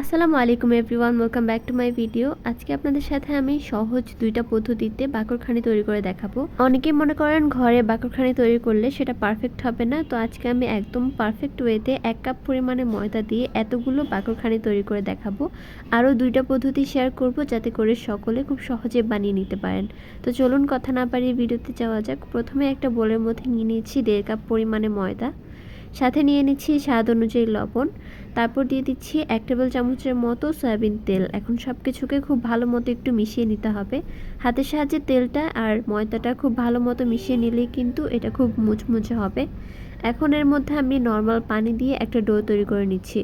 আসসালামু আলাইকুম everyone welcome back to my video আজকে আপনাদের সাথে আমি সহজ দুইটা পদ্ধতিতে বাকরখানি তৈরি করে দেখাবো। অনেকেই মনে করেন ঘরে বাকরখানি তৈরি করলে সেটা পারফেক্ট হবে না। তো আজকে আমি একদম পারফেক্ট ওয়েতে এক কাপ পরিমাণে ময়দা দিয়ে এতগুলো বাকরখানি তৈরি করে দেখাবো। আরও দুইটা পদ্ধতি শেয়ার করব যাতে করে সকলে খুব সহজে বানিয়ে নিতে পারেন। তো চলুন কথা না পারিয়ে ভিডিওতে যাওয়া যাক। প্রথমে একটা বোলের মধ্যে নিয়ে নিয়েছি দেড় কাপ পরিমাণে ময়দা। সাথে নিয়ে নিচ্ছি স্বাদ অনুযায়ী লবণ। তারপর দিয়ে দিচ্ছি এক টেবিল চামচের মতো সয়াবিন তেল। এখন সব কিছুকে খুব ভালো মতো একটু মিশিয়ে নিতে হবে। হাতের সাহায্যে তেলটা আর ময়দাটা খুব ভালো মতো মিশিয়ে নিলেই কিন্তু এটা খুব মুচমুচে হবে। এখন এর মধ্যে আমি নর্মাল পানি দিয়ে একটা ডো তৈরি করে নিচ্ছি।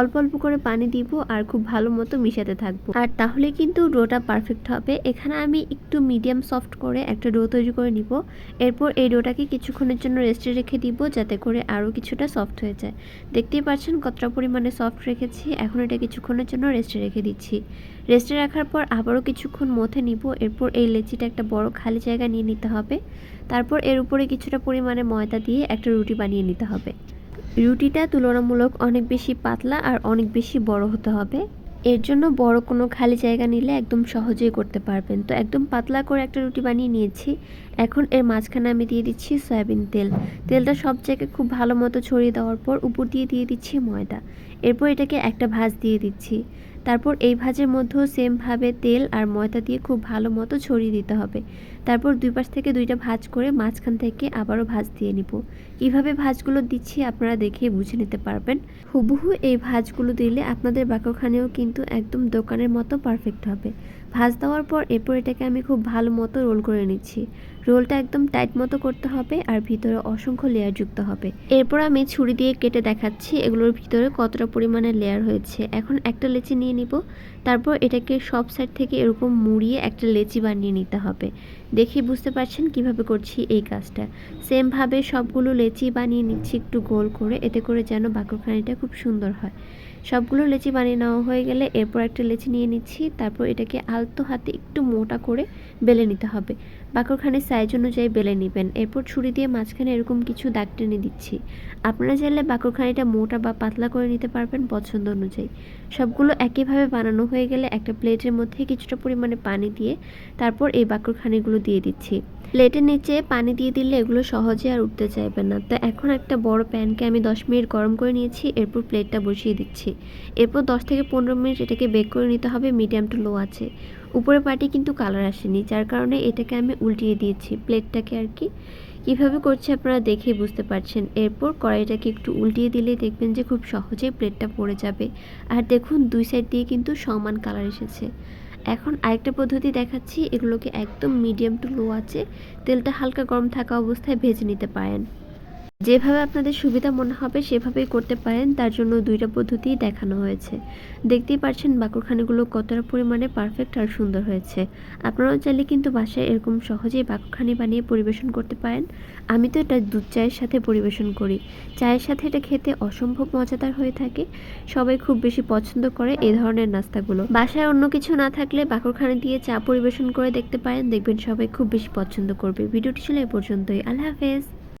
অল্প অল্প করে পানি দিব আর খুব ভালো মতো মিশাতে থাকব। আর তাহলে কিন্তু ডোটা পারফেক্ট হবে। এখানে আমি একটু মিডিয়াম সফট করে একটা ডো তৈরি করে নিব। এরপর এই ডোটাকে কিছুক্ষণের জন্য রেস্টে রেখে দিব যাতে করে আরও কিছুটা সফট হয়ে যায়। দেখতেই পাচ্ছেন কতটা পরিমাণে সফট রেখেছি। এখন এটা কিছুক্ষণের জন্য রেস্টে রেখে দিচ্ছি। রেস্টে রাখার পর আবারও কিছুক্ষণ মথে নিব। এরপর এই লেচিটা একটা বড় খালি জায়গা নিয়ে নিতে হবে। তারপর এর উপরে কিছুটা পরিমাণে ময়দা দিয়ে একটা রুটি বানিয়ে নিতে হবে। রুটিটা তুলনামূলক অনেক বেশি পাতলা আর অনেক বেশি বড় হতে হবে। এর জন্য বড় কোনো খালি জায়গা নিলে একদম সহজেই করতে পারবেন। তো একদম পাতলা করে একটা রুটি বানিয়ে নিয়েছি। এখন এর মাঝখানে আমি দিয়ে দিচ্ছি সয়াবিন তেল। তেলটা সব জায়গায় খুব ভালো মতো ছড়িয়ে দেওয়ার পর উপর দিয়ে দিয়ে দিচ্ছি ময়দা। এরপর এটাকে একটা ভাঁজ দিয়ে দিচ্ছি। তারপর এই ভাজের মধ্যেও সেমভাবে তেল আর ময়দা দিয়ে খুব ভালো মতো ছড়িয়ে দিতে হবে। তারপর দুই পাশ থেকে দুইটা ভাঁজ করে মাঝখান থেকে আবারও ভাজ দিয়ে নিব। কীভাবে ভাজগুলো দিচ্ছি আপনারা দেখে বুঝে নিতে পারবেন। হুবহু এই ভাঁজগুলো দিলে আপনাদের বাকরখানেও কিন্তু একদম দোকানের মতো পারফেক্ট হবে। ভাজ দেওয়ার পর এরপর এটাকে আমি খুব ভালো মতো রোল করে নিচ্ছি। রোলটা একদম টাইট মতো করতে হবে আর ভিতরে অসংখ্য লেয়ার যুক্ত হবে। এরপর আমি ছুরি দিয়ে কেটে দেখাচ্ছি এগুলোর ভিতরে কতটা পরিমাণে লেয়ার হয়েছে। এখন একটা লেচি নিয়ে নিব। তারপর এটাকে সব সাইড থেকে এরকম মুড়িয়ে একটা লেচি বানিয়ে নিতে হবে। দেখে বুঝতে পারছেন কীভাবে করছি এই কাজটা? সেমভাবে সবগুলো লেচি বানিয়ে নিচ্ছি একটু গোল করে, এতে করে যেন বাকরখানিটা খুব সুন্দর হয়। সবগুলো লেচি বানিয়ে নেওয়া হয়ে গেলে এরপর একটা লেচি নিয়ে নিচ্ছি, তারপর এটাকে আলতো হাতে একটু মোটা করে বেলে নিতে হবে। বাকরখানের সাইজ অনুযায়ী বেলে নেবেন। এরপর ছুরি দিয়ে মাঝখানে এরকম কিছু দাগ টেনে দিচ্ছি। আপনারা চাইলে বাকরখানিটা মোটা বা পাতলা করে নিতে পারবেন পছন্দ অনুযায়ী। সবগুলো একইভাবে বানানো হয়ে গেলে একটা প্লেটের মধ্যে কিছুটা পরিমাণে পানি দিয়ে তারপর এই বাকরখানিগুলো দিয়ে দিচ্ছি। প্লেটের নিচে পানি দিয়ে দিলে এগুলো সহজে আর উঠতে চাইবে না। তো এখন একটা বড় প্যানকে আমি দশ মিনিট গরম করে নিয়েছি, এরপর প্লেটটা বসিয়ে দিচ্ছি। এরপর দশ থেকে পনেরো মিনিট এটাকে বেক করে নিতে হবে মিডিয়াম টু লো আছে। উপরে পাটি কিন্তু কালার আসেনি, যার কারণে এটাকে আমি উল্টিয়ে দিয়েছি। প্লেটটাকে আর কি। কীভাবে করছে আপনারা দেখেই বুঝতে পারছেন। এরপর কড়াইটাকে একটু উল্টিয়ে দিলে দেখবেন যে খুব সহজেই প্লেটটা পড়ে যাবে। আর দেখুন, দুই সাইড দিয়ে কিন্তু সমান কালার এসেছে। এখন আরেকটা পদ্ধতি দেখাচ্ছি। এগুলোকে একদম মিডিয়াম টু লো আছে তেলটা হালকা গরম থাকা অবস্থায় ভেজে নিতে পারেন। যেভাবে আপনাদের সুবিধা মনে হবে সেভাবেই করতে পারেন। তার জন্য দুইটা পদ্ধতিই দেখানো হয়েছে। দেখতেই পাচ্ছেন বাকরখানিগুলো কতটা পরিমাণে পারফেক্ট আর সুন্দর হয়েছে। আপনারাও চাইলে কিন্তু বাসায় এরকম সহজেই বাকরখানি বানিয়ে পরিবেশন করতে পারেন। আমি তো এটা দুধ চায়ের সাথে পরিবেশন করি। চায়ের সাথে এটা খেতে অসম্ভব মজাদার হয়ে থাকে। সবাই খুব বেশি পছন্দ করে এ ধরনের নাস্তাগুলো। বাসায় অন্য কিছু না থাকলে বাকরখানি দিয়ে চা পরিবেশন করে দেখতে পারেন। দেখবেন সবাই খুব বেশি পছন্দ করবে। ভিডিওটি ছিল এ পর্যন্তই। আল্লাহ হাফেজ।